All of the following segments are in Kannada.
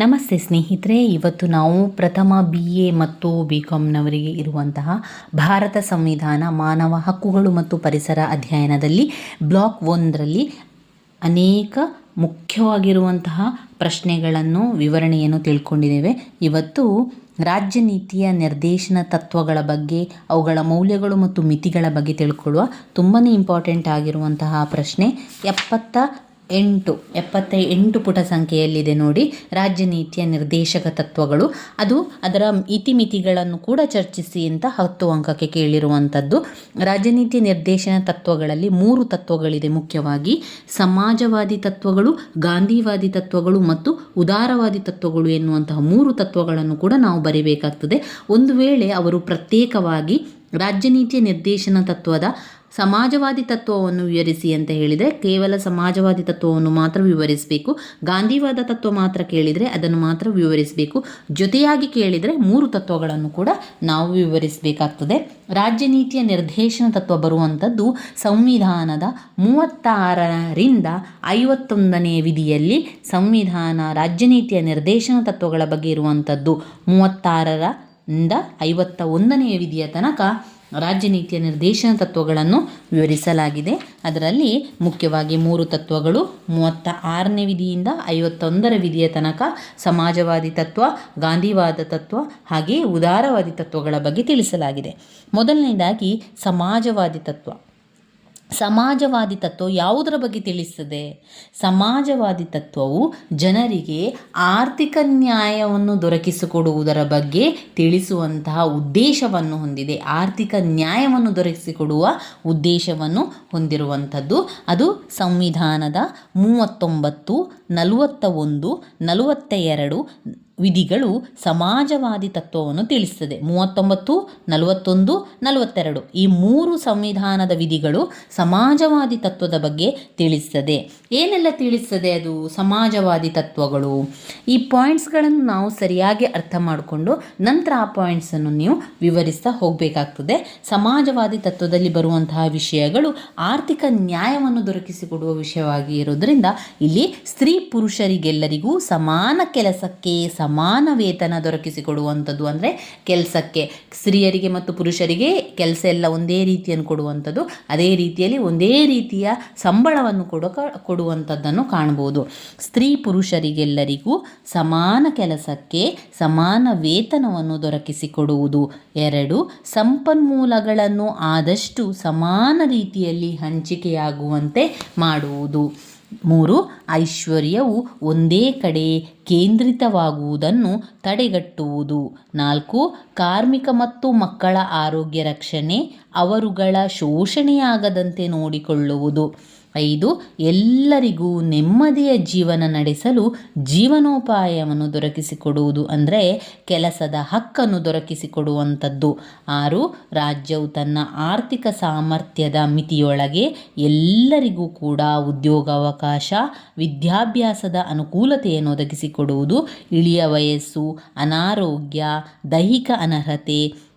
ನಮಸ್ತೆ ಸ್ನೇಹಿತರೆ, ಇವತ್ತು ನಾವು ಪ್ರಥಮ ಬಿ ಎ ಮತ್ತು ಬಿ ಕಾಮ್ನವರಿಗೆ ಇರುವಂತಹ ಭಾರತ ಸಂವಿಧಾನ, ಮಾನವ ಹಕ್ಕುಗಳು ಮತ್ತು ಪರಿಸರ ಅಧ್ಯಯನದಲ್ಲಿ ಬ್ಲಾಕ್ ಒಂದರಲ್ಲಿ ಅನೇಕ ಮುಖ್ಯವಾಗಿರುವಂತಹ ಪ್ರಶ್ನೆಗಳನ್ನು, ವಿವರಣೆಯನ್ನು ತಿಳ್ಕೊಂಡಿದ್ದೇವೆ. ಇವತ್ತು ರಾಜ್ಯ ನೀತಿಯ ನಿರ್ದೇಶನ ತತ್ವಗಳ ಬಗ್ಗೆ, ಅವುಗಳ ಮೌಲ್ಯಗಳು ಮತ್ತು ಮಿತಿಗಳ ಬಗ್ಗೆ ತಿಳ್ಕೊಳ್ಳುವ ತುಂಬಾ ಇಂಪಾರ್ಟೆಂಟ್ ಆಗಿರುವಂತಹ ಪ್ರಶ್ನೆ ಎಪ್ಪತ್ತ ಎಂಟು, ಎಪ್ಪತ್ತ, ಎಂಟು ಪುಟ ಸಂಖ್ಯೆಯಲ್ಲಿದೆ ನೋಡಿ. ರಾಜ್ಯ ನೀತಿಯ ನಿರ್ದೇಶಕ ತತ್ವಗಳು. ಅದು ಅದರ ಇತಿಮಿತಿಗಳನ್ನು ಕೂಡ ಚರ್ಚಿಸಿ ಅಂತ ಹತ್ತು ಅಂಕಕ್ಕೆ ಕೇಳಿರುವಂಥದ್ದು. ರಾಜ್ಯ ನೀತಿಯ ನಿರ್ದೇಶನ ತತ್ವಗಳಲ್ಲಿ ಮೂರು ತತ್ವಗಳಿದೆ ಮುಖ್ಯವಾಗಿ. ಸಮಾಜವಾದಿ ತತ್ವಗಳು, ಗಾಂಧಿವಾದಿ ತತ್ವಗಳು ಮತ್ತು ಉದಾರವಾದಿ ತತ್ವಗಳು ಎನ್ನುವಂತಹ ಮೂರು ತತ್ವಗಳನ್ನು ಕೂಡ ನಾವು ಬರೀಬೇಕಾಗ್ತದೆ. ಒಂದು ವೇಳೆ ಅವರು ಪ್ರತ್ಯೇಕವಾಗಿ ರಾಜ್ಯ ನೀತಿಯ ನಿರ್ದೇಶನ ತತ್ವದ ಸಮಾಜವಾದಿ ತತ್ವವನ್ನು ವಿವರಿಸಿ ಅಂತ ಹೇಳಿದರೆ ಕೇವಲ ಸಮಾಜವಾದಿ ತತ್ವವನ್ನು ಮಾತ್ರ ವಿವರಿಸಬೇಕು. ಗಾಂಧಿವಾದ ತತ್ವ ಮಾತ್ರ ಕೇಳಿದರೆ ಅದನ್ನು ಮಾತ್ರ ವಿವರಿಸಬೇಕು. ಜೊತೆಯಾಗಿ ಕೇಳಿದರೆ ಮೂರು ತತ್ವಗಳನ್ನು ಕೂಡ ನಾವು ವಿವರಿಸಬೇಕಾಗ್ತದೆ. ರಾಜ್ಯ ನೀತಿಯ ನಿರ್ದೇಶನ ತತ್ವ ಬರುವಂಥದ್ದು ಸಂವಿಧಾನದ ಮೂವತ್ತಾರರಿಂದ ಐವತ್ತೊಂದನೇ ವಿಧಿಯಲ್ಲಿ ಸಂವಿಧಾನ ರಾಜ್ಯ ನೀತಿಯ ನಿರ್ದೇಶನ ತತ್ವಗಳ ಬಗ್ಗೆ ಇರುವಂಥದ್ದು. ಮೂವತ್ತಾರರಿಂದ ಐವತ್ತ ಒಂದನೆಯ ವಿಧಿಯ ತನಕ ರಾಜ್ಯ ನೀತಿಯ ನಿರ್ದೇಶನ ತತ್ವಗಳನ್ನು ವಿವರಿಸಲಾಗಿದೆ. ಅದರಲ್ಲಿ ಮುಖ್ಯವಾಗಿ ಮೂರು ತತ್ವಗಳು, ಮೂವತ್ತ ಆರನೇ ವಿಧಿಯಿಂದ ಐವತ್ತೊಂದರ ವಿಧಿಯ ತನಕ ಸಮಾಜವಾದಿ ತತ್ವ, ಗಾಂಧಿವಾದ ತತ್ವ ಹಾಗೆಯೇ ಉದಾರವಾದಿ ತತ್ವಗಳ ಬಗ್ಗೆ ತಿಳಿಸಲಾಗಿದೆ. ಮೊದಲನೇದಾಗಿ ಸಮಾಜವಾದಿ ತತ್ವ. ಸಮಾಜವಾದಿ ತತ್ವ ಯಾವುದರ ಬಗ್ಗೆ ತಿಳಿಸ್ತದೆ? ಸಮಾಜವಾದಿ ತತ್ವವು ಜನರಿಗೆ ಆರ್ಥಿಕ ನ್ಯಾಯವನ್ನು ದೊರಕಿಸಿಕೊಡುವುದರ ಬಗ್ಗೆ ತಿಳಿಸುವಂತಹ ಉದ್ದೇಶವನ್ನು ಹೊಂದಿದೆ. ಆರ್ಥಿಕ ನ್ಯಾಯವನ್ನು ದೊರಕಿಸಿಕೊಡುವ ಉದ್ದೇಶವನ್ನು ಹೊಂದಿರುವಂಥದ್ದು ಅದು ಸಂವಿಧಾನದ ಮೂವತ್ತೊಂಬತ್ತು ನಲವತ್ತ ಒಂದು ನಲವತ್ತ ಎರಡು ವಿಧಿಗಳು ಸಮಾಜವಾದಿ ತತ್ವವನ್ನು ತಿಳಿಸ್ತದೆ. ಮೂವತ್ತೊಂಬತ್ತು, ನಲವತ್ತೊಂದು, ನಲವತ್ತೆರಡು ಈ ಮೂರು ಸಂವಿಧಾನದ ವಿಧಿಗಳು ಸಮಾಜವಾದಿ ತತ್ವದ ಬಗ್ಗೆ ತಿಳಿಸ್ತದೆ. ಏನೆಲ್ಲ ತಿಳಿಸ್ತದೆ ಅದು ಸಮಾಜವಾದಿ ತತ್ವಗಳು? ಈ ಪಾಯಿಂಟ್ಸ್ಗಳನ್ನು ನಾವು ಸರಿಯಾಗಿ ಅರ್ಥ ಮಾಡಿಕೊಂಡು ನಂತರ ಆ ಪಾಯಿಂಟ್ಸನ್ನು ನೀವು ವಿವರಿಸ್ತಾ ಹೋಗಬೇಕಾಗ್ತದೆ. ಸಮಾಜವಾದಿ ತತ್ವದಲ್ಲಿ ಬರುವಂತಹ ವಿಷಯಗಳು ಆರ್ಥಿಕ ನ್ಯಾಯವನ್ನು ದೊರಕಿಸಿಕೊಡುವ ವಿಷಯವಾಗಿ ಇರೋದರಿಂದ ಇಲ್ಲಿ ಸ್ತ್ರೀ ಪುರುಷರಿಗೆಲ್ಲರಿಗೂ ಸಮಾನ ಕೆಲಸಕ್ಕೆ ಸಮಾನ ವೇತನ ದೊರಕಿಸಿಕೊಡುವಂಥದ್ದು ಅಂದರೆ ಕೆಲಸಕ್ಕೆ. ಸ್ತ್ರೀಯರಿಗೆ ಮತ್ತು ಪುರುಷರಿಗೆ ಕೆಲಸ ಎಲ್ಲ ಒಂದೇ ರೀತಿಯನ್ನು ಕೊಡುವಂಥದ್ದು, ಅದೇ ರೀತಿಯಲ್ಲಿ ಒಂದೇ ರೀತಿಯ ಸಂಬಳವನ್ನು ಕೊಡ, ಕೊಡುವಂಥದ್ದನ್ನು ಕಾಣ್ಬೋದು. ಸ್ತ್ರೀ ಪುರುಷರಿಗೆಲ್ಲರಿಗೂ ಸಮಾನ ಕೆಲಸಕ್ಕೆ ಸಮಾನ ವೇತನವನ್ನು ದೊರಕಿಸಿಕೊಡುವುದು. ಎರಡು, ಸಂಪನ್ಮೂಲಗಳನ್ನು ಆದಷ್ಟು ಸಮಾನ ರೀತಿಯಲ್ಲಿ ಹಂಚಿಕೆಯಾಗುವಂತೆ ಮಾಡುವುದು. ಮೂರು, ಐಶ್ವರ್ಯವು ಒಂದೇ ಕಡೆ ಕೇಂದ್ರಿತವಾಗುವುದನ್ನು ತಡೆಗಟ್ಟುವುದು. ನಾಲ್ಕು, ಕಾರ್ಮಿಕ ಮತ್ತು ಮಕ್ಕಳ ಆರೋಗ್ಯ ರಕ್ಷಣೆ, ಅವರುಗಳ ಶೋಷಣೆಯಾಗದಂತೆ ನೋಡಿಕೊಳ್ಳುವುದು. ಐದು, ಎಲ್ಲರಿಗೂ ನೆಮ್ಮದಿಯ ಜೀವನ ನಡೆಸಲು ಜೀವನೋಪಾಯವನ್ನು ದೊರಕಿಸಿಕೊಡುವುದು ಅಂದರೆ ಕೆಲಸದ ಹಕ್ಕನ್ನು ದೊರಕಿಸಿಕೊಡುವಂಥದ್ದು. ಆರು, ರಾಜ್ಯವು ತನ್ನ ಆರ್ಥಿಕ ಸಾಮರ್ಥ್ಯದ ಮಿತಿಯೊಳಗೆ ಎಲ್ಲರಿಗೂ ಕೂಡ ಉದ್ಯೋಗಾವಕಾಶ, ವಿದ್ಯಾಭ್ಯಾಸದ ಅನುಕೂಲತೆಯನ್ನು ಒದಗಿಸಿಕೊಡುವುದು. ಇಳಿಯ ವಯಸ್ಸು, ಅನಾರೋಗ್ಯ, ದೈಹಿಕ ಅನರ್ಹತೆ,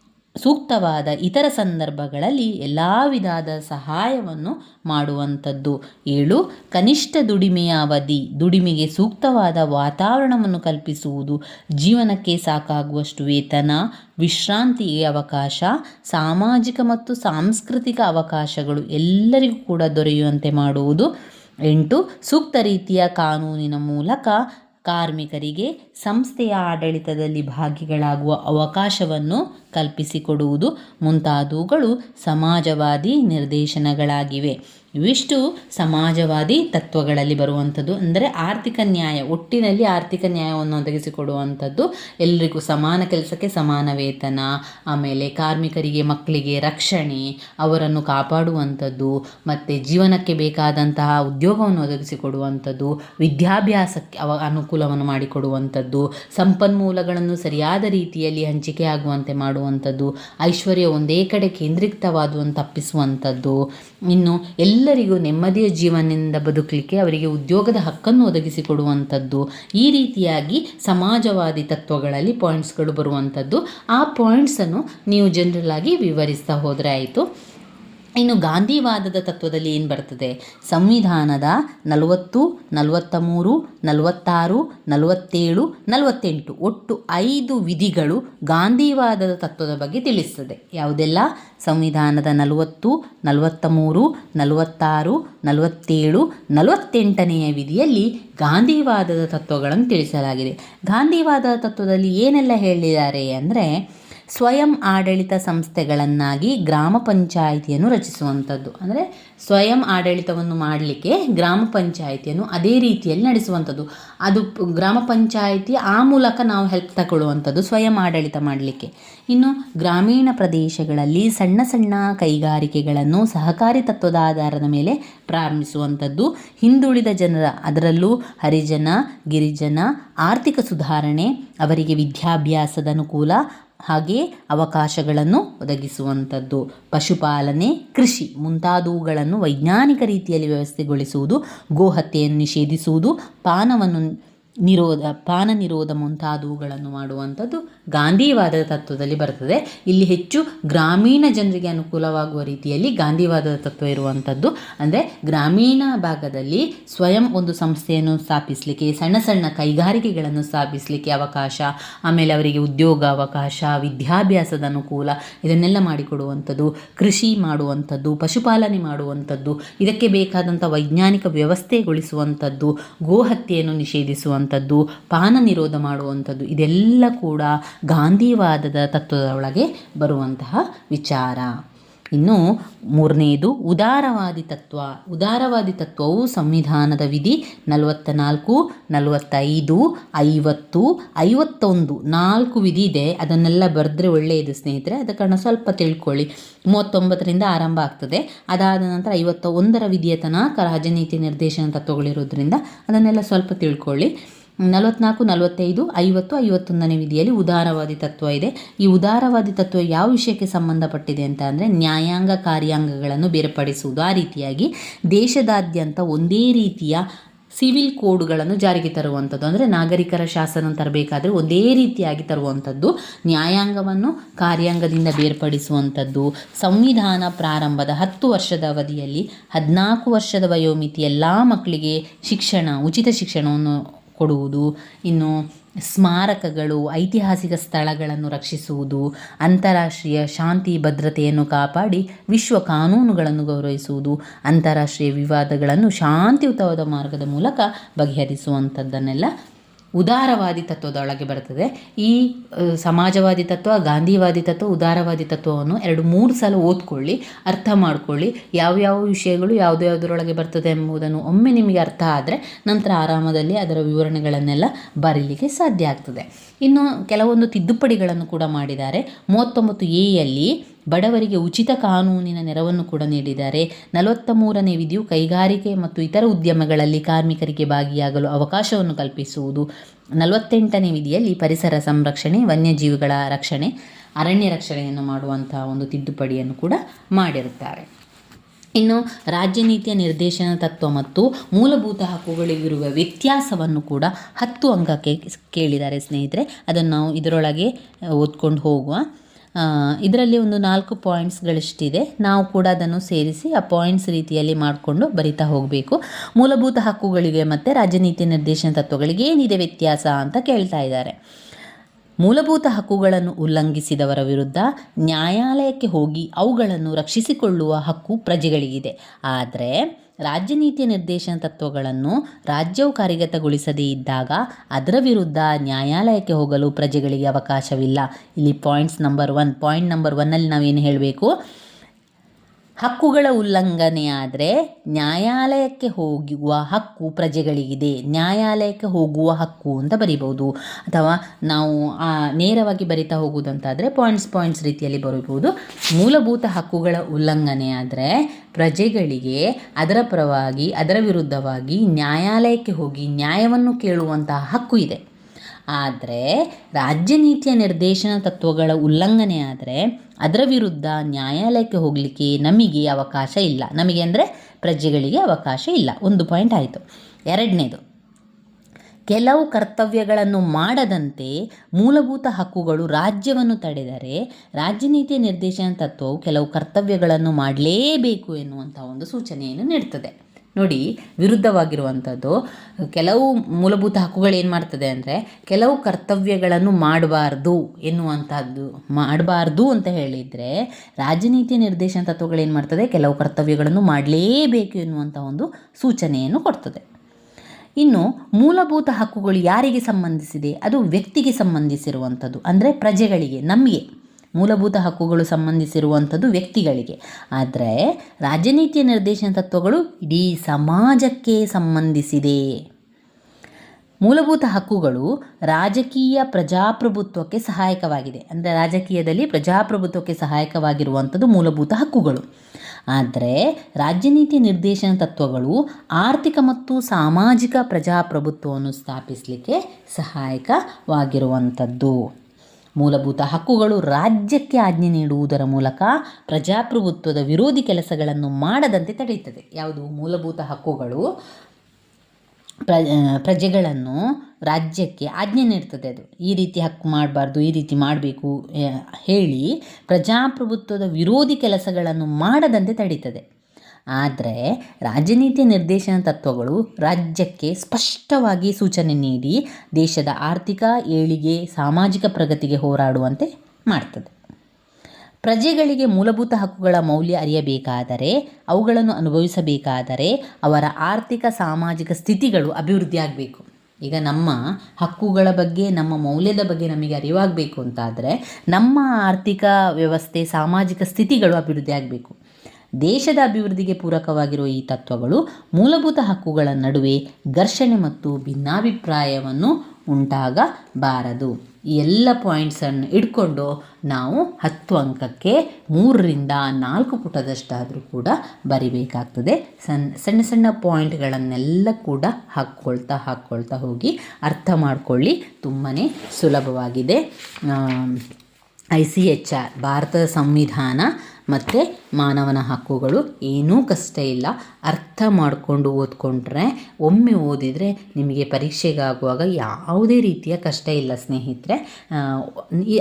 ಸೂಕ್ತವಾದ ಇತರ ಸಂದರ್ಭಗಳಲ್ಲಿ ಎಲ್ಲ ವಿಧದ ಸಹಾಯವನ್ನು ಮಾಡುವಂಥದ್ದು. ಏಳು, ಕನಿಷ್ಠ ದುಡಿಮೆಯ ಅವಧಿ, ದುಡಿಮೆಗೆ ಸೂಕ್ತವಾದ ವಾತಾವರಣವನ್ನು ಕಲ್ಪಿಸುವುದು. ಜೀವನಕ್ಕೆ ಸಾಕಾಗುವಷ್ಟು ವೇತನ, ವಿಶ್ರಾಂತಿಗೆ ಅವಕಾಶ, ಸಾಮಾಜಿಕ ಮತ್ತು ಸಾಂಸ್ಕೃತಿಕ ಅವಕಾಶಗಳು ಎಲ್ಲರಿಗೂ ಕೂಡ ದೊರೆಯುವಂತೆ ಮಾಡುವುದು. ಎಂಟು, ಸೂಕ್ತ ರೀತಿಯ ಕಾನೂನಿನ ಮೂಲಕ ಕಾರ್ಮಿಕರಿಗೆ ಸಂಸ್ಥೆಯ ಆಡಳಿತದಲ್ಲಿ ಭಾಗಿಗಳಾಗುವ ಅವಕಾಶವನ್ನು ಕಲ್ಪಿಸಿಕೊಡುವುದು ಮುಂತಾದವುಗಳು ಸಮಾಜವಾದಿ ನಿರ್ದೇಶನಗಳಾಗಿವೆ. ಇವಿಷ್ಟು ಸಮಾಜವಾದಿ ತತ್ವಗಳಲ್ಲಿ ಬರುವಂಥದ್ದು. ಅಂದರೆ ಆರ್ಥಿಕ ನ್ಯಾಯ, ಒಟ್ಟಿನಲ್ಲಿ ಆರ್ಥಿಕ ನ್ಯಾಯವನ್ನು ಒದಗಿಸಿಕೊಡುವಂಥದ್ದು. ಎಲ್ಲರಿಗೂ ಸಮಾನ ಕೆಲಸಕ್ಕೆ ಸಮಾನ ವೇತನ, ಆಮೇಲೆ ಕಾರ್ಮಿಕರಿಗೆ, ಮಕ್ಕಳಿಗೆ ರಕ್ಷಣೆ, ಅವರನ್ನು ಕಾಪಾಡುವಂಥದ್ದು, ಮತ್ತು ಜೀವನಕ್ಕೆ ಬೇಕಾದಂತಹ ಉದ್ಯೋಗವನ್ನು ಒದಗಿಸಿಕೊಡುವಂಥದ್ದು, ವಿದ್ಯಾಭ್ಯಾಸಕ್ಕೆ ಅವ ಅನುಕೂಲವನ್ನು ಮಾಡಿಕೊಡುವಂಥದ್ದು, ಸಂಪನ್ಮೂಲಗಳನ್ನು ಸರಿಯಾದ ರೀತಿಯಲ್ಲಿ ಹಂಚಿಕೆ ಆಗುವಂತೆ ಮಾಡುವಂಥದ್ದು, ಐಶ್ವರ್ಯ ಒಂದೇ ಕಡೆ ಕೇಂದ್ರೀಕೃತವಾದುವನ್ನು ತಪ್ಪಿಸುವಂಥದ್ದು ಇನ್ನು ಎಲ್ಲರಿಗೂ ನೆಮ್ಮದಿಯ ಜೀವನದಿಂದ ಬದುಕಲಿಕ್ಕೆ ಅವರಿಗೆ ಉದ್ಯೋಗದ ಹಕ್ಕನ್ನು ಒದಗಿಸಿಕೊಡುವಂಥದ್ದು ಈ ರೀತಿಯಾಗಿ ಸಮಾಜವಾದಿ ತತ್ವಗಳಲ್ಲಿ ಪಾಯಿಂಟ್ಸ್ಗಳು ಬರುವಂಥದ್ದು. ಆ ಪಾಯಿಂಟ್ಸನ್ನು ನೀವು ಜನರಲ್ ಆಗಿ ವಿವರಿಸ್ತಾ ಹೋದರೆ ಆಯಿತು. ಇನ್ನು ಗಾಂಧಿವಾದದ ತತ್ವದಲ್ಲಿ ಏನು ಬರ್ತದೆ? ಸಂವಿಧಾನದ ನಲವತ್ತು ನಲವತ್ತ ಮೂರು ನಲವತ್ತಾರು, ನಲವತ್ತೇಳು, ನಲವತ್ತೆಂಟು. ಒಟ್ಟು ಐದು ವಿಧಿಗಳು ಗಾಂಧಿವಾದದ ತತ್ವದ ಬಗ್ಗೆ ತಿಳಿಸ್ತದೆ. ಯಾವುದೆಲ್ಲ? ಸಂವಿಧಾನದ ನಲವತ್ತು ನಲವತ್ತ ಮೂರು ನಲವತ್ತಾರು, ನಲವತ್ತೇಳು, ನಲವತ್ತೆಂಟನೆಯ ವಿಧಿಯಲ್ಲಿ ಗಾಂಧಿವಾದದ ತತ್ವಗಳನ್ನು ತಿಳಿಸಲಾಗಿದೆ. ಗಾಂಧಿವಾದದ ತತ್ವದಲ್ಲಿ ಏನೆಲ್ಲ ಹೇಳಿದ್ದಾರೆ ಅಂದರೆ ಸ್ವಯಂ ಆಡಳಿತ ಸಂಸ್ಥೆಗಳನ್ನಾಗಿ ಗ್ರಾಮ ಪಂಚಾಯಿತಿಯನ್ನು ರಚಿಸುವಂಥದ್ದು. ಅಂದರೆ ಸ್ವಯಂ ಆಡಳಿತವನ್ನು ಮಾಡಲಿಕ್ಕೆ ಗ್ರಾಮ ಪಂಚಾಯಿತಿಯನ್ನು ಅದೇ ರೀತಿಯಲ್ಲಿ ನಡೆಸುವಂಥದ್ದು. ಅದು ಗ್ರಾಮ ಪಂಚಾಯಿತಿ ಆ ಮೂಲಕ ನಾವು ಹೆಲ್ಪ್ ತಗೊಳ್ಳುವಂಥದ್ದು ಸ್ವಯಂ ಆಡಳಿತ ಮಾಡಲಿಕ್ಕೆ. ಇನ್ನು ಗ್ರಾಮೀಣ ಪ್ರದೇಶಗಳಲ್ಲಿ ಸಣ್ಣ ಸಣ್ಣ ಕೈಗಾರಿಕೆಗಳನ್ನು ಸಹಕಾರಿ ತತ್ವದ ಆಧಾರದ ಮೇಲೆ ಪ್ರಾರಂಭಿಸುವಂಥದ್ದು. ಹಿಂದುಳಿದ ಜನರ, ಅದರಲ್ಲೂ ಹರಿಜನ, ಗಿರಿಜನ, ಆರ್ಥಿಕ ಸುಧಾರಣೆ, ಅವರಿಗೆ ವಿದ್ಯಾಭ್ಯಾಸದ ಅನುಕೂಲ ಹಾಗೆ ಅವಕಾಶಗಳನ್ನು ಒದಗಿಸುವಂಥದ್ದು. ಪಶುಪಾಲನೆ ಕೃಷಿ ಮುಂತಾದವುಗಳನ್ನು ವೈಜ್ಞಾನಿಕ ರೀತಿಯಲ್ಲಿ ವ್ಯವಸ್ಥೆಗೊಳಿಸುವುದು ಗೋಹತ್ಯೆಯನ್ನು ನಿಷೇಧಿಸುವುದು ಪಾನವನ್ನು ನಿರೋಧ, ಪಾನ ನಿರೋಧ ಮುಂತಾದವುಗಳನ್ನು ಮಾಡುವಂಥದ್ದು ಗಾಂಧಿವಾದದ ತತ್ವದಲ್ಲಿ ಬರ್ತದೆ. ಇಲ್ಲಿ ಹೆಚ್ಚು ಗ್ರಾಮೀಣ ಜನರಿಗೆ ಅನುಕೂಲವಾಗುವ ರೀತಿಯಲ್ಲಿ ಗಾಂಧಿವಾದದ ತತ್ವ ಇರುವಂಥದ್ದು. ಅಂದರೆ ಗ್ರಾಮೀಣ ಭಾಗದಲ್ಲಿ ಸ್ವಯಂ ಒಂದು ಸಂಸ್ಥೆಯನ್ನು ಸ್ಥಾಪಿಸಲಿಕ್ಕೆ, ಸಣ್ಣ ಸಣ್ಣ ಕೈಗಾರಿಕೆಗಳನ್ನು ಸ್ಥಾಪಿಸಲಿಕ್ಕೆ ಅವಕಾಶ, ಆಮೇಲೆ ಅವರಿಗೆ ಉದ್ಯೋಗ ಅವಕಾಶ, ವಿದ್ಯಾಭ್ಯಾಸದ ಅನುಕೂಲ, ಇದನ್ನೆಲ್ಲ ಮಾಡಿಕೊಡುವಂಥದ್ದು, ಕೃಷಿ ಮಾಡುವಂಥದ್ದು, ಪಶುಪಾಲನೆ ಮಾಡುವಂಥದ್ದು, ಇದಕ್ಕೆ ಬೇಕಾದಂಥ ವೈಜ್ಞಾನಿಕ ವ್ಯವಸ್ಥೆಗೊಳಿಸುವಂಥದ್ದು, ಗೋಹತ್ಯೆಯನ್ನು ನಿಷೇಧಿಸುವಂಥದ್ದು ಪಾನ ನಿರೋಧ ಮಾಡುವಂಥದ್ದು ಇದೆಲ್ಲ ಕೂಡ ಗಾಂಧಿವಾದದ ತತ್ವದ ಒಳಗೆ ಬರುವಂತಹ ವಿಚಾರ. ಇನ್ನು ಮೂರನೆಯದು ಉದಾರವಾದಿ ತತ್ವ. ಉದಾರವಾದಿ ತತ್ವವು ಸಂವಿಧಾನದ ವಿಧಿ ನಲವತ್ತ ನಾಲ್ಕು ನಲವತ್ತೈದು, ಐವತ್ತು, ಐವತ್ತೊಂದು. ನಾಲ್ಕು ವಿಧಿ ಇದೆ. ಅದನ್ನೆಲ್ಲ ಬರೆದ್ರೆ ಒಳ್ಳೆಯದು ಸ್ನೇಹಿತರೆ. ಅದ ಕಾರಣ ಸ್ವಲ್ಪ ತಿಳ್ಕೊಳ್ಳಿ. ಮೂವತ್ತೊಂಬತ್ತರಿಂದ ಆರಂಭ ಆಗ್ತದೆ. ಅದಾದ ನಂತರ ಐವತ್ತ ಒಂದರ ವಿಧಿಯ ತನಕ ರಾಜನೀತಿ ನಿರ್ದೇಶನ ತತ್ವಗಳಿರೋದ್ರಿಂದ ಅದನ್ನೆಲ್ಲ ಸ್ವಲ್ಪ ತಿಳ್ಕೊಳ್ಳಿ. ನಲವತ್ನಾಲ್ಕು, ನಲವತ್ತೈದು, ಐವತ್ತು, ಐವತ್ತೊಂದನೇ ವಿಧಿಯಲ್ಲಿ ಉದಾರವಾದಿ ತತ್ವ ಇದೆ. ಈ ಉದಾರವಾದಿ ತತ್ವ ಯಾವ ವಿಷಯಕ್ಕೆ ಸಂಬಂಧಪಟ್ಟಿದೆ ಅಂತ ಅಂದರೆ ನ್ಯಾಯಾಂಗ ಕಾರ್ಯಾಂಗಗಳನ್ನು ಬೇರ್ಪಡಿಸುವುದು. ಆ ರೀತಿಯಾಗಿ ದೇಶದಾದ್ಯಂತ ಒಂದೇ ರೀತಿಯ ಸಿವಿಲ್ ಕೋಡ್ಗಳನ್ನು ಜಾರಿಗೆ ತರುವಂಥದ್ದು. ಅಂದರೆ ನಾಗರಿಕರ ಶಾಸನ ತರಬೇಕಾದ್ರೆ ಒಂದೇ ರೀತಿಯಾಗಿ ತರುವಂಥದ್ದು. ನ್ಯಾಯಾಂಗವನ್ನು ಕಾರ್ಯಾಂಗದಿಂದ ಬೇರ್ಪಡಿಸುವಂಥದ್ದು. ಸಂವಿಧಾನ ಪ್ರಾರಂಭದ ಹತ್ತು ವರ್ಷದ ಅವಧಿಯಲ್ಲಿ ಹದಿನಾಲ್ಕು ವರ್ಷದ ವಯೋಮಿತಿ ಎಲ್ಲ ಮಕ್ಕಳಿಗೆ ಶಿಕ್ಷಣ, ಉಚಿತ ಶಿಕ್ಷಣವನ್ನು ಕೊಡುವುದು, ಇನ್ನು ಸ್ಮಾರಕಗಳು, ಐತಿಹಾಸಿಕ ಸ್ಥಳಗಳನ್ನು ರಕ್ಷಿಸುವುದು, ಅಂತಾರಾಷ್ಟ್ರೀಯ ಶಾಂತಿ, ಭದ್ರತೆಯನ್ನು ಕಾಪಾಡಿ ವಿಶ್ವ ಕಾನೂನುಗಳನ್ನು ಗೌರವಿಸುವುದು, ಅಂತಾರಾಷ್ಟ್ರೀಯ ವಿವಾದಗಳನ್ನು ಶಾಂತಿಯುತವಾದ ಮಾರ್ಗದ ಮೂಲಕ ಬಗೆಹರಿಸುವಂಥದ್ದನ್ನೆಲ್ಲ ಉದಾರವಾದಿ ತತ್ವದೊಳಗೆ ಬರ್ತದೆ. ಈ ಸಮಾಜವಾದಿ ತತ್ವ, ಗಾಂಧಿವಾದಿ ತತ್ವ, ಉದಾರವಾದಿ ತತ್ವವನ್ನು ಎರಡು ಮೂರು ಸಲ ಓದ್ಕೊಳ್ಳಿ, ಅರ್ಥ ಮಾಡ್ಕೊಳ್ಳಿ ಯಾವ್ಯಾವ ವಿಷಯಗಳು ಯಾವುದು ಯಾವುದರೊಳಗೆ ಬರ್ತದೆ ಎಂಬುದನ್ನು ಒಮ್ಮೆ ನಿಮಗೆ ಅರ್ಥ ಆದರೆ ನಂತರ ಆರಾಮದಲ್ಲಿ ಅದರ ವಿವರಣೆಗಳನ್ನೆಲ್ಲ ಬರೀಲಿಕ್ಕೆ ಸಾಧ್ಯ ಆಗ್ತದೆ. ಇನ್ನು ಕೆಲವೊಂದು ತಿದ್ದುಪಡಿಗಳನ್ನು ಕೂಡ ಮಾಡಿದ್ದಾರೆ. ಮೂವತ್ತೊಂಬತ್ತು ಎಯಲ್ಲಿ ಬಡವರಿಗೆ ಉಚಿತ ಕಾನೂನಿನ ನೆರವನ್ನು ಕೂಡ ನೀಡಿದ್ದಾರೆ. ನಲವತ್ತ ಮೂರನೇ ವಿಧಿಯು ಕೈಗಾರಿಕೆ ಮತ್ತು ಇತರ ಉದ್ಯಮಗಳಲ್ಲಿ ಕಾರ್ಮಿಕರಿಗೆ ಭಾಗಿಯಾಗಲು ಅವಕಾಶವನ್ನು ಕಲ್ಪಿಸುವುದು. ನಲವತ್ತೆಂಟನೇ ವಿಧಿಯಲ್ಲಿ ಪರಿಸರ ಸಂರಕ್ಷಣೆ, ವನ್ಯಜೀವಿಗಳ ರಕ್ಷಣೆ, ಅರಣ್ಯ ರಕ್ಷಣೆಯನ್ನು ಮಾಡುವಂತಹ ಒಂದು ತಿದ್ದುಪಡಿಯನ್ನು ಕೂಡ ಮಾಡಿರುತ್ತಾರೆ. ಇನ್ನು ರಾಜ್ಯ ನೀತಿಯ ನಿರ್ದೇಶನ ತತ್ವ ಮತ್ತು ಮೂಲಭೂತ ಹಕ್ಕುಗಳಿಗಿರುವ ವ್ಯತ್ಯಾಸವನ್ನು ಕೂಡ ಹತ್ತು ಅಂಕಕ್ಕೆ ಕೇಳಿದ್ದಾರೆ ಸ್ನೇಹಿತರೆ. ಅದನ್ನು ನಾವು ಇದರೊಳಗೆ ಓದ್ಕೊಂಡು ಹೋಗುವ ಇದರಲ್ಲಿ ಒಂದು ನಾಲ್ಕು ಪಾಯಿಂಟ್ಸ್ಗಳಷ್ಟಿದೆ ನಾವು ಕೂಡ ಅದನ್ನು ಸೇರಿಸಿ ಆ ಪಾಯಿಂಟ್ಸ್ ರೀತಿಯಲ್ಲಿ ಮಾಡಿಕೊಂಡು ಬರಿತಾ ಹೋಗಬೇಕು. ಮೂಲಭೂತ ಹಕ್ಕುಗಳಿಗೆ ಮತ್ತು ರಾಜನೀತಿ ನೀತಿ ನಿರ್ದೇಶನ ತತ್ವಗಳಿಗೆ ಏನಿದೆ ವ್ಯತ್ಯಾಸ ಅಂತ ಕೇಳ್ತಾ ಇದ್ದಾರೆ. ಮೂಲಭೂತ ಹಕ್ಕುಗಳನ್ನು ಉಲ್ಲಂಘಿಸಿದವರ ವಿರುದ್ಧ ನ್ಯಾಯಾಲಯಕ್ಕೆ ಹೋಗಿ ಅವುಗಳನ್ನು ರಕ್ಷಿಸಿಕೊಳ್ಳುವ ಹಕ್ಕು ಪ್ರಜೆಗಳಿಗಿದೆ. ಆದರೆ ರಾಜ್ಯ ನೀತಿ ನಿರ್ದೇಶನ ತತ್ವಗಳನ್ನು ರಾಜ್ಯವು ಕಾರ್ಯಗತಗೊಳಿಸದೇ ಇದ್ದಾಗ ಅದರ ವಿರುದ್ಧ ನ್ಯಾಯಾಲಯಕ್ಕೆ ಹೋಗಲು ಪ್ರಜೆಗಳಿಗೆ ಅವಕಾಶವಿಲ್ಲ. ಇಲ್ಲಿ points number one point number ಒನ್ನಲ್ಲಿ ನಾವೇನು ಹೇಳಬೇಕು? ಹಕ್ಕುಗಳ ಉಲ್ಲಂಘನೆಯಾದರೆ ನ್ಯಾಯಾಲಯಕ್ಕೆ ಹೋಗುವ ಹಕ್ಕು ಪ್ರಜೆಗಳಿಗಿದೆ. ನ್ಯಾಯಾಲಯಕ್ಕೆ ಹೋಗುವ ಹಕ್ಕು ಅಂತ ಬರಿಬೋದು ಅಥವಾ ನಾವು ನೇರವಾಗಿ ಬರಿತಾ ಹೋಗುವುದಂತಾದರೆ ಪಾಯಿಂಟ್ಸ್ ಪಾಯಿಂಟ್ಸ್ ರೀತಿಯಲ್ಲಿ ಬರೀಬೋದು ಮೂಲಭೂತ ಹಕ್ಕುಗಳ ಉಲ್ಲಂಘನೆಯಾದರೆ ಪ್ರಜೆಗಳಿಗೆ ಅದರ ಪರವಾಗಿ, ಅದರ ವಿರುದ್ಧವಾಗಿ ನ್ಯಾಯಾಲಯಕ್ಕೆ ಹೋಗಿ ನ್ಯಾಯವನ್ನು ಕೇಳುವಂತಹ ಹಕ್ಕು ಇದೆ. ಆದರೆ ರಾಜ್ಯ ನೀತಿಯ ನಿರ್ದೇಶನ ತತ್ವಗಳ ಉಲ್ಲಂಘನೆ ಆದರೆ ಅದರ ವಿರುದ್ಧ ನ್ಯಾಯಾಲಯಕ್ಕೆ ಹೋಗಲಿಕ್ಕೆ ನಮಗೆ ಅವಕಾಶ ಇಲ್ಲ. ನಮಗೆ ಅಂದರೆ ಪ್ರಜೆಗಳಿಗೆ ಅವಕಾಶ ಇಲ್ಲ. ಒಂದು ಪಾಯಿಂಟ್ ಆಯಿತು. ಎರಡನೇದು, ಕೆಲವು ಕರ್ತವ್ಯಗಳನ್ನು ಮಾಡದಂತೆ ಮೂಲಭೂತ ಹಕ್ಕುಗಳು ರಾಜ್ಯವನ್ನು ತಡೆದರೆ ರಾಜ್ಯ ನೀತಿಯ ನಿರ್ದೇಶನ ತತ್ವವು ಕೆಲವು ಕರ್ತವ್ಯಗಳನ್ನು ಮಾಡಲೇಬೇಕು ಎನ್ನುವಂಥ ಒಂದು ಸೂಚನೆಯನ್ನು ನೀಡ್ತದೆ. ನೋಡಿ ವಿರುದ್ಧವಾಗಿರುವಂಥದ್ದು ಕೆಲವು ಮೂಲಭೂತ ಹಕ್ಕುಗಳು ಏನು ಮಾಡ್ತದೆ ಅಂದರೆ, ಕೆಲವು ಕರ್ತವ್ಯಗಳನ್ನು ಮಾಡಬಾರ್ದು ಎನ್ನುವಂಥದ್ದು ಮಾಡಬಾರ್ದು ಅಂತ ಹೇಳಿದರೆ, ರಾಜನೀತಿ ನಿರ್ದೇಶನ ತತ್ವಗಳು ಏನು ಮಾಡ್ತದೆ, ಕೆಲವು ಕರ್ತವ್ಯಗಳನ್ನು ಮಾಡಲೇಬೇಕು ಎನ್ನುವಂಥ ಒಂದು ಸೂಚನೆಯನ್ನು ಕೊಡ್ತದೆ. ಇನ್ನು, ಮೂಲಭೂತ ಹಕ್ಕುಗಳು ಯಾರಿಗೆ ಸಂಬಂಧಿಸಿದೆ? ಅದು ವ್ಯಕ್ತಿಗೆ ಸಂಬಂಧಿಸಿರುವಂಥದ್ದು ಅಂದರೆ ಪ್ರಜೆಗಳಿಗೆ, ನಮಗೆ. ಮೂಲಭೂತ ಹಕ್ಕುಗಳು ಸಂಬಂಧಿಸಿರುವಂಥದ್ದು ವ್ಯಕ್ತಿಗಳಿಗೆ. ಆದರೆ ರಾಜನೀತಿಯ ನಿರ್ದೇಶನ ತತ್ವಗಳು ಇಡೀ ಸಮಾಜಕ್ಕೆ ಸಂಬಂಧಿಸಿದೆ. ಮೂಲಭೂತ ಹಕ್ಕುಗಳು ರಾಜಕೀಯ ಪ್ರಜಾಪ್ರಭುತ್ವಕ್ಕೆ ಸಹಾಯಕವಾಗಿದೆ. ಅಂದರೆ ರಾಜಕೀಯದಲ್ಲಿ ಪ್ರಜಾಪ್ರಭುತ್ವಕ್ಕೆ ಸಹಾಯಕವಾಗಿರುವಂಥದ್ದು ಮೂಲಭೂತ ಹಕ್ಕುಗಳು. ಆದರೆ ರಾಜ್ಯನೀತಿ ನಿರ್ದೇಶನ ತತ್ವಗಳು ಆರ್ಥಿಕ ಮತ್ತು ಸಾಮಾಜಿಕ ಪ್ರಜಾಪ್ರಭುತ್ವವನ್ನು ಸ್ಥಾಪಿಸಲಿಕ್ಕೆ ಸಹಾಯಕವಾಗಿರುವಂಥದ್ದು. ಮೂಲಭೂತ ಹಕ್ಕುಗಳು ರಾಜ್ಯಕ್ಕೆ ಆಜ್ಞೆ ನೀಡುವುದರ ಮೂಲಕ ಪ್ರಜಾಪ್ರಭುತ್ವದ ವಿರೋಧಿ ಕೆಲಸಗಳನ್ನು ಮಾಡದಂತೆ ತಡೆಯುತ್ತದೆ. ಯಾವುದು? ಮೂಲಭೂತ ಹಕ್ಕುಗಳು ಪ್ರ ಪ್ರಜೆಗಳನ್ನು ರಾಜ್ಯಕ್ಕೆ ಆಜ್ಞೆ ನೀಡ್ತದೆ ಅದು. ಈ ರೀತಿ ಹಕ್ಕು ಮಾಡಬಾರ್ದು, ಈ ರೀತಿ ಮಾಡಬೇಕು ಹೇಳಿ ಪ್ರಜಾಪ್ರಭುತ್ವದ ವಿರೋಧಿ ಕೆಲಸಗಳನ್ನು ಮಾಡದಂತೆ ತಡೀತದೆ ಆದರೆ ರಾಜನೀತಿ ನಿರ್ದೇಶನ ತತ್ವಗಳು ರಾಜ್ಯಕ್ಕೆ ಸ್ಪಷ್ಟವಾಗಿ ಸೂಚನೆ ನೀಡಿ ದೇಶದ ಆರ್ಥಿಕ, ಏಳಿಗೆ, ಸಾಮಾಜಿಕ ಪ್ರಗತಿಗೆ ಹೋರಾಡುವಂತೆ ಮಾಡ್ತದೆ. ಪ್ರಜೆಗಳಿಗೆ ಮೂಲಭೂತ ಹಕ್ಕುಗಳ ಮೌಲ್ಯ ಅರಿಯಬೇಕಾದರೆ, ಅವುಗಳನ್ನು ಅನುಭವಿಸಬೇಕಾದರೆ ಅವರ ಆರ್ಥಿಕ, ಸಾಮಾಜಿಕ ಸ್ಥಿತಿಗಳು ಅಭಿವೃದ್ಧಿಯಾಗಬೇಕು. ಈಗ ನಮ್ಮ ಹಕ್ಕುಗಳ ಬಗ್ಗೆ, ನಮ್ಮ ಮೌಲ್ಯದ ಬಗ್ಗೆ ನಮಗೆ ಅರಿವಾಗಬೇಕು ಅಂತಾದರೆ ನಮ್ಮ ಆರ್ಥಿಕ ವ್ಯವಸ್ಥೆ, ಸಾಮಾಜಿಕ ಸ್ಥಿತಿಗಳು ಅಭಿವೃದ್ಧಿ ಆಗಬೇಕು ದೇಶದ ಅಭಿವೃದ್ಧಿಗೆ ಪೂರಕವಾಗಿರುವ ಈ ತತ್ವಗಳು ಮೂಲಭೂತ ಹಕ್ಕುಗಳ ನಡುವೆ ಘರ್ಷಣೆ ಮತ್ತು ಭಿನ್ನಾಭಿಪ್ರಾಯವನ್ನು ಉಂಟಾಗಬಾರದು. ಈ ಎಲ್ಲ ಪಾಯಿಂಟ್ಸನ್ನು ಇಟ್ಕೊಂಡು ನಾವು ಹತ್ತು ಅಂಕಕ್ಕೆ ಮೂರರಿಂದ ನಾಲ್ಕು ಪುಟದಷ್ಟಾದರೂ ಕೂಡ ಬರಿಬೇಕಾಗ್ತದೆ. ಸಣ್ಣ ಸಣ್ಣ ಸಣ್ಣ ಪಾಯಿಂಟ್ಗಳನ್ನೆಲ್ಲ ಕೂಡ ಹಾಕ್ಕೊಳ್ತಾ ಹಾಕ್ಕೊಳ್ತಾ ಹೋಗಿ ಅರ್ಥ ಮಾಡಿಕೊಳ್ಳಿ. ತುಂಬಾ ಸುಲಭವಾಗಿದೆ. ಐ ಸಿ ಎಚ್ ಆರ್, ಭಾರತದ ಸಂವಿಧಾನ ಮತ್ತು ಮಾನವನ ಹಕ್ಕುಗಳು ಏನೂ ಕಷ್ಟ ಇಲ್ಲ. ಅರ್ಥ ಮಾಡಿಕೊಂಡು ಓದ್ಕೊಂಡ್ರೆ, ಒಮ್ಮೆ ಓದಿದರೆ ನಿಮಗೆ ಪರೀಕ್ಷೆಗಾಗುವಾಗ ಯಾವುದೇ ರೀತಿಯ ಕಷ್ಟ ಇಲ್ಲ ಸ್ನೇಹಿತರೆ.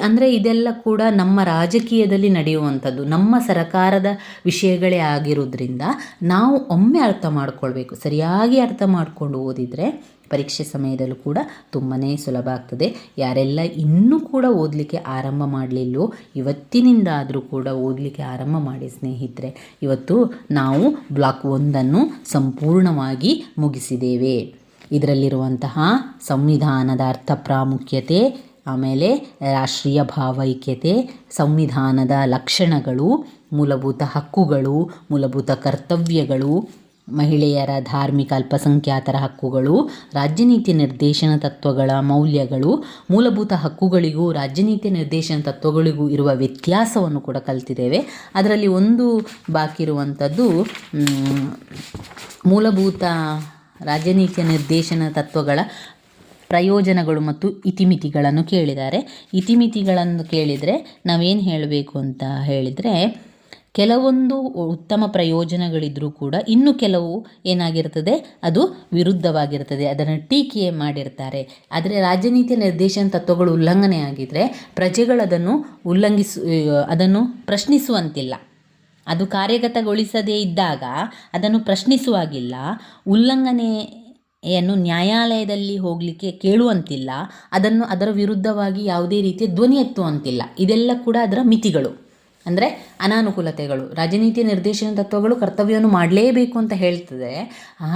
ಅಂದರೆ ಇದೆಲ್ಲ ಕೂಡ ನಮ್ಮ ರಾಜಕೀಯದಲ್ಲಿ ನಡೆಯುವಂಥದ್ದು, ನಮ್ಮ ಸರಕಾರದ ವಿಷಯಗಳೇ ಆಗಿರೋದ್ರಿಂದ ನಾವು ಒಮ್ಮೆ ಅರ್ಥ ಮಾಡ್ಕೊಳ್ಬೇಕು. ಸರಿಯಾಗಿ ಅರ್ಥ ಮಾಡಿಕೊಂಡು ಓದಿದರೆ ಪರೀಕ್ಷೆ ಸಮಯದಲ್ಲೂ ಕೂಡ ತುಂಬಾ ಸುಲಭ ಆಗ್ತದೆ. ಯಾರೆಲ್ಲ ಇನ್ನೂ ಕೂಡ ಓದಲಿಕ್ಕೆ ಆರಂಭ ಮಾಡಲಿಲ್ಲೋ, ಇವತ್ತಿನಿಂದಾದರೂ ಕೂಡ ಓದಲಿಕ್ಕೆ ಆರಂಭ ಮಾಡಿ ಸ್ನೇಹಿತರೆ, ಇವತ್ತು ನಾವು ಬ್ಲಾಕ್ ಒಂದನ್ನು ಸಂಪೂರ್ಣವಾಗಿ ಮುಗಿಸಿದ್ದೇವೆ. ಇದರಲ್ಲಿರುವಂತಹ ಸಂವಿಧಾನದ ಅರ್ಥ ಪ್ರಾಮುಖ್ಯತೆ, ಆಮೇಲೆ ರಾಷ್ಟ್ರೀಯ ಭಾವೈಕ್ಯತೆ, ಸಂವಿಧಾನದ ಲಕ್ಷಣಗಳು, ಮೂಲಭೂತ ಹಕ್ಕುಗಳು, ಮೂಲಭೂತ ಕರ್ತವ್ಯಗಳು ಮಹಿಳೆಯರ ಧಾರ್ಮಿಕ ಅಲ್ಪಸಂಖ್ಯಾತರ ಹಕ್ಕುಗಳು, ರಾಜ್ಯನೀತಿ ನಿರ್ದೇಶನ ತತ್ವಗಳ ಮೌಲ್ಯಗಳು, ಮೂಲಭೂತ ಹಕ್ಕುಗಳಿಗೂ ರಾಜ್ಯನೀತಿ ನಿರ್ದೇಶನ ತತ್ವಗಳಿಗೂ ಇರುವ ವ್ಯತ್ಯಾಸವನ್ನು ಕೂಡ ಕಲ್ತಿದ್ದೇವೆ. ಅದರಲ್ಲಿ ಒಂದು ಬಾಕಿ ಇರುವಂಥದ್ದು ಮೂಲಭೂತ ರಾಜ್ಯನೀತಿಯ ನಿರ್ದೇಶನ ತತ್ವಗಳ ಪ್ರಯೋಜನಗಳು ಮತ್ತು ಇತಿಮಿತಿಗಳನ್ನು ಕೇಳಿದ್ದಾರೆ. ಇತಿಮಿತಿಗಳನ್ನು ಕೇಳಿದರೆ ನಾವೇನು ಹೇಳಬೇಕು ಅಂತ ಹೇಳಿದರೆ ಕೆಲವೊಂದು ಉತ್ತಮ ಪ್ರಯೋಜನಗಳಿದ್ದರೂ ಕೂಡ ಇನ್ನು ಕೆಲವು ಏನಾಗಿರ್ತದೆ, ಅದು ವಿರುದ್ಧವಾಗಿರ್ತದೆ. ಅದನ್ನು ಟೀಕೆ ಮಾಡಿರ್ತಾರೆ. ಆದರೆ ರಾಜನೀತಿಯ ನಿರ್ದೇಶನ ತತ್ವಗಳು ಉಲ್ಲಂಘನೆ ಆಗಿದ್ದರೆ ಪ್ರಜೆಗಳದನ್ನು ಉಲ್ಲಂಘಿಸು ಅದನ್ನು ಪ್ರಶ್ನಿಸುವಂತಿಲ್ಲ. ಅದು ಕಾರ್ಯಗತಗೊಳಿಸದೇ ಇದ್ದಾಗ ಅದನ್ನು ಪ್ರಶ್ನಿಸುವಾಗಿಲ್ಲ. ಉಲ್ಲಂಘನೆಯನ್ನು ನ್ಯಾಯಾಲಯದಲ್ಲಿ ಹೋಗಲಿಕ್ಕೆ ಕೇಳುವಂತಿಲ್ಲ. ಅದನ್ನು ಅದರ ವಿರುದ್ಧವಾಗಿ ಯಾವುದೇ ರೀತಿಯ ಧ್ವನಿ ಎತ್ತುವಂತಿಲ್ಲ. ಇದೆಲ್ಲ ಕೂಡ ಅದರ ಮಿತಿಗಳು. ಅಂದರೆ ಅನಾನುಕೂಲತೆಗಳು, ರಾಜನೀತಿ ನಿರ್ದೇಶನ ತತ್ವಗಳು ಕರ್ತವ್ಯವನ್ನು ಮಾಡಲೇಬೇಕು ಅಂತ ಹೇಳ್ತದೆ.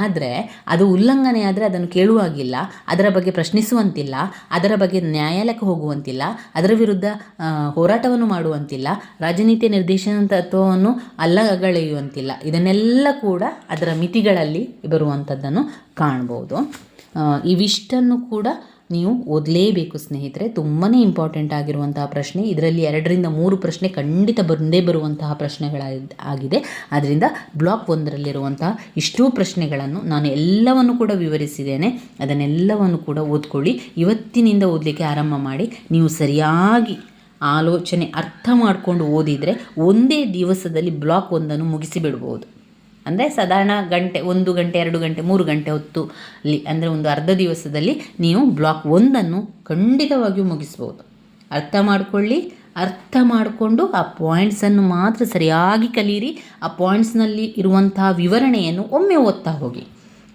ಆದರೆ ಅದು ಉಲ್ಲಂಘನೆ ಆದರೆ ಅದನ್ನು ಕೇಳುವಾಗಿಲ್ಲ, ಅದರ ಬಗ್ಗೆ ಪ್ರಶ್ನಿಸುವಂತಿಲ್ಲ, ಅದರ ಬಗ್ಗೆ ನ್ಯಾಯಾಲಯಕ್ಕೆ ಹೋಗುವಂತಿಲ್ಲ, ಅದರ ವಿರುದ್ಧ ಹೋರಾಟವನ್ನು ಮಾಡುವಂತಿಲ್ಲ, ರಾಜನೀತಿ ನಿರ್ದೇಶನ ತತ್ವವನ್ನು ಅಲ್ಲಗಳೆಯುವಂತಿಲ್ಲ. ಇದನ್ನೆಲ್ಲ ಕೂಡ ಅದರ ಮಿತಿಗಳಲ್ಲಿ ಬರುವಂಥದ್ದನ್ನು ಕಾಣ್ಬೋದು. ಇವಿಷ್ಟನ್ನು ಕೂಡ ನೀವು ಓದಲೇಬೇಕು ಸ್ನೇಹಿತರೆ. ತುಂಬಾ ಇಂಪಾರ್ಟೆಂಟ್ ಆಗಿರುವಂತಹ ಪ್ರಶ್ನೆ. ಇದರಲ್ಲಿ ಎರಡರಿಂದ ಮೂರು ಪ್ರಶ್ನೆ ಖಂಡಿತ ಬಂದೇ ಬರುವಂತಹ ಪ್ರಶ್ನೆಗಳ ಆಗಿದೆ. ಆದ್ದರಿಂದ ಬ್ಲಾಕ್ ಒಂದರಲ್ಲಿರುವಂತಹ ಇಷ್ಟೂ ಪ್ರಶ್ನೆಗಳನ್ನು ನಾನು ಎಲ್ಲವನ್ನು ಕೂಡ ವಿವರಿಸಿದ್ದೇನೆ. ಅದನ್ನೆಲ್ಲವನ್ನು ಕೂಡ ಓದ್ಕೊಳ್ಳಿ. ಇವತ್ತಿನಿಂದ ಓದಲಿಕ್ಕೆ ಆರಂಭ ಮಾಡಿ. ನೀವು ಸರಿಯಾಗಿ ಆಲೋಚನೆ ಅರ್ಥ ಮಾಡಿಕೊಂಡು ಓದಿದರೆ ಒಂದೇ ದಿವಸದಲ್ಲಿ ಬ್ಲಾಕ್ ಒಂದನ್ನು ಮುಗಿಸಿಬಿಡ್ಬೋದು. ಅಂದರೆ ಸಾಧಾರಣ ಗಂಟೆ, ಒಂದು ಗಂಟೆ, ಎರಡು ಗಂಟೆ, ಮೂರು ಗಂಟೆ ಹೊತ್ತು ಅಲ್ಲಿ, ಅಂದರೆ ಒಂದು ಅರ್ಧ ದಿವಸದಲ್ಲಿ ನೀವು ಬ್ಲಾಕ್ ಒಂದನ್ನು ಖಂಡಿತವಾಗಿಯೂ ಮುಗಿಸ್ಬೋದು. ಅರ್ಥ ಮಾಡಿಕೊಳ್ಳಿ, ಅರ್ಥ ಮಾಡಿಕೊಂಡು ಆ ಪಾಯಿಂಟ್ಸನ್ನು ಮಾತ್ರ ಸರಿಯಾಗಿ ಕಲೀರಿ, ಆ ಪಾಯಿಂಟ್ಸ್ನಲ್ಲಿ ಇರುವಂತಹ ವಿವರಣೆಯನ್ನು ಒಮ್ಮೆ ಓದ್ತಾ ಹೋಗಿ.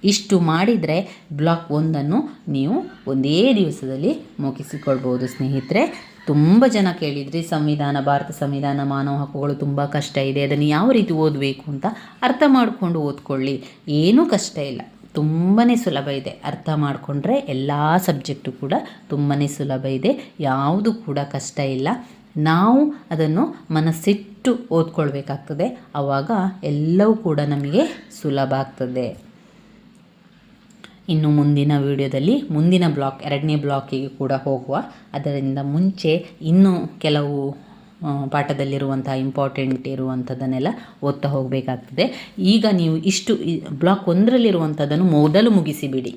ಇಷ್ಟು ಮಾಡಿದರೆ ಬ್ಲಾಕ್ ಒಂದನ್ನು ನೀವು ಒಂದೇ ದಿವಸದಲ್ಲಿ ಮುಗಿಸಿಕೊಳ್ಬೋದು ಸ್ನೇಹಿತರೆ. ತುಂಬ ಜನ ಕೇಳಿದ್ರಿ, ಸಂವಿಧಾನ, ಭಾರತ ಸಂವಿಧಾನ, ಮಾನವ ಹಕ್ಕುಗಳು ತುಂಬ ಕಷ್ಟ ಇದೆ, ಅದನ್ನು ಯಾವ ರೀತಿ ಓದಬೇಕು ಅಂತ ಅರ್ಥ ಮಾಡಿಕೊಂಡು ಓದ್ಕೊಳ್ಳಿ. ಏನೂ ಕಷ್ಟ ಇಲ್ಲ ತುಂಬಾ ಸುಲಭ ಇದೆ. ಅರ್ಥ ಮಾಡಿಕೊಂಡ್ರೆ ಎಲ್ಲ ಸಬ್ಜೆಕ್ಟು ಕೂಡ ತುಂಬಾ ಸುಲಭ ಇದೆ, ಯಾವುದು ಕೂಡ ಕಷ್ಟ ಇಲ್ಲ. ನಾವು ಅದನ್ನು ಮನಸ್ಸಿಟ್ಟು ಓದ್ಕೊಳ್ಬೇಕಾಗ್ತದೆ ಆವಾಗ ಎಲ್ಲವೂ ಕೂಡ ನಮಗೆ ಸುಲಭ ಆಗ್ತದೆ. ಇನ್ನು ಮುಂದಿನ ವಿಡಿಯೋದಲ್ಲಿ ಮುಂದಿನ ಬ್ಲಾಕ್, ಎರಡನೇ ಬ್ಲಾಕಿಗೆ ಕೂಡ ಹೋಗುವ. ಅದರಿಂದ ಮುಂಚೆ ಇನ್ನೂ ಕೆಲವು ಪಾಠದಲ್ಲಿರುವಂತಹ ಇಂಪಾರ್ಟೆಂಟ್ ಇರುವಂಥದ್ದನ್ನೆಲ್ಲ ಓದ್ತಾ ಹೋಗಬೇಕಾಗ್ತದೆ. ಈಗ ನೀವು ಇಷ್ಟು ಬ್ಲಾಕ್ ಒಂದರಲ್ಲಿರುವಂಥದ್ದನ್ನು ಮೊದಲು ಮುಗಿಸಿಬಿಡಿ.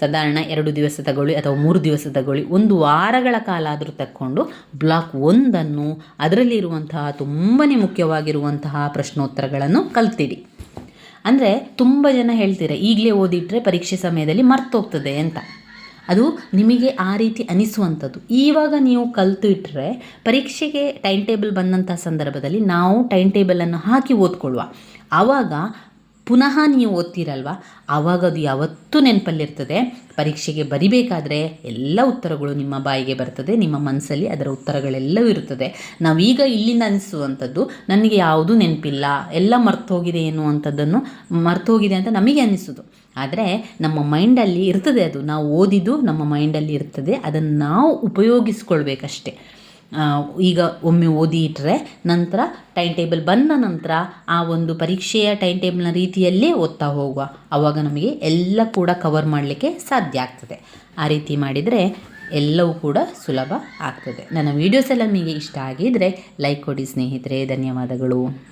ಸಾಧಾರಣ ಎರಡು ದಿವಸ ತಗೊಳ್ಳಿ ಅಥವಾ ಮೂರು ದಿವಸ ತಗೊಳ್ಳಿ, ಒಂದು ವಾರಗಳ ಕಾಲ ಆದರೂ ತಕ್ಕೊಂಡು ಬ್ಲಾಕ್ ಒಂದನ್ನು ಅದರಲ್ಲಿರುವಂತಹ ತುಂಬಾ ಮುಖ್ಯವಾಗಿರುವಂತಹ ಪ್ರಶ್ನೋತ್ತರಗಳನ್ನು ಕಲ್ತಿಡಿ. ಅಂದರೆ ತುಂಬ ಜನ ಹೇಳ್ತೀರ, ಈಗಲೇ ಓದಿಟ್ರೆ ಪರೀಕ್ಷೆ ಸಮಯದಲ್ಲಿ ಮರ್ತೋಗ್ತದೆ ಅಂತ. ಅದು ನಿಮಗೆ ಆ ರೀತಿ ಅನಿಸುವಂಥದ್ದು. ಈವಾಗ ನೀವು ಕಲಿತು ಇಟ್ಟರೆ ಪರೀಕ್ಷೆಗೆ ಟೈಮ್ ಟೇಬಲ್ ಬಂದಂಥ ಸಂದರ್ಭದಲ್ಲಿ ನಾವು ಟೈಮ್ ಟೇಬಲನ್ನು ಹಾಕಿ ಓದ್ಕೊಳ್ಳುವ. ಆವಾಗ ಪುನಃ ನೀವು ಓದ್ತೀರಲ್ವ? ಆವಾಗ ಅದು ಯಾವತ್ತೂ ನೆನಪಲ್ಲಿರ್ತದೆ. ಪರೀಕ್ಷೆಗೆ ಬರಿಬೇಕಾದ್ರೆ ಎಲ್ಲ ಉತ್ತರಗಳು ನಿಮ್ಮ ಬಾಯಿಗೆ ಬರ್ತದೆ, ನಿಮ್ಮ ಮನಸ್ಸಲ್ಲಿ ಅದರ ಉತ್ತರಗಳೆಲ್ಲವೂ ಇರುತ್ತದೆ. ನಾವೀಗ ಇಲ್ಲಿಂದ ಅನಿಸುವಂಥದ್ದು, ನನಗೆ ಯಾವುದೂ ನೆನಪಿಲ್ಲ, ಎಲ್ಲ ಮರ್ತೋಗಿದೆ ಎನ್ನುವಂಥದ್ದನ್ನು ಮರ್ತೋಗಿದೆ ಅಂತ ನಮಗೆ ಅನಿಸೋದು. ಆದರೆ ನಮ್ಮ ಮೈಂಡಲ್ಲಿ ಇರ್ತದೆ ಅದು. ನಾವು ಓದಿದ್ದು ನಮ್ಮ ಮೈಂಡಲ್ಲಿ ಇರ್ತದೆ, ಅದನ್ನು ನಾವು ಉಪಯೋಗಿಸ್ಕೊಳ್ಬೇಕಷ್ಟೆ. ಈಗ ಒಮ್ಮೆ ಓದಿ ಇಟ್ಟರೆ ನಂತರ ಟೈಮ್ ಟೇಬಲ್ ಬಂದ ನಂತರ ಆ ಒಂದು ಪರೀಕ್ಷೆಯ ಟೈಮ್ ಟೇಬಲ್ನ ರೀತಿಯಲ್ಲೇ ಓದ್ತಾ ಹೋಗುವ. ಆವಾಗ ನಮಗೆ ಎಲ್ಲ ಕೂಡ ಕವರ್ ಮಾಡಲಿಕ್ಕೆ ಸಾಧ್ಯ ಆಗ್ತದೆ. ಆ ರೀತಿ ಮಾಡಿದರೆ ಎಲ್ಲವೂ ಕೂಡ ಸುಲಭ ಆಗ್ತದೆ. ನನ್ನ ವೀಡಿಯೋಸ್ ಎಲ್ಲ ನಿಮಗೆ ಇಷ್ಟ ಆಗಿದ್ದರೆ ಲೈಕ್ ಕೊಡಿ ಸ್ನೇಹಿತರೆ. ಧನ್ಯವಾದಗಳು.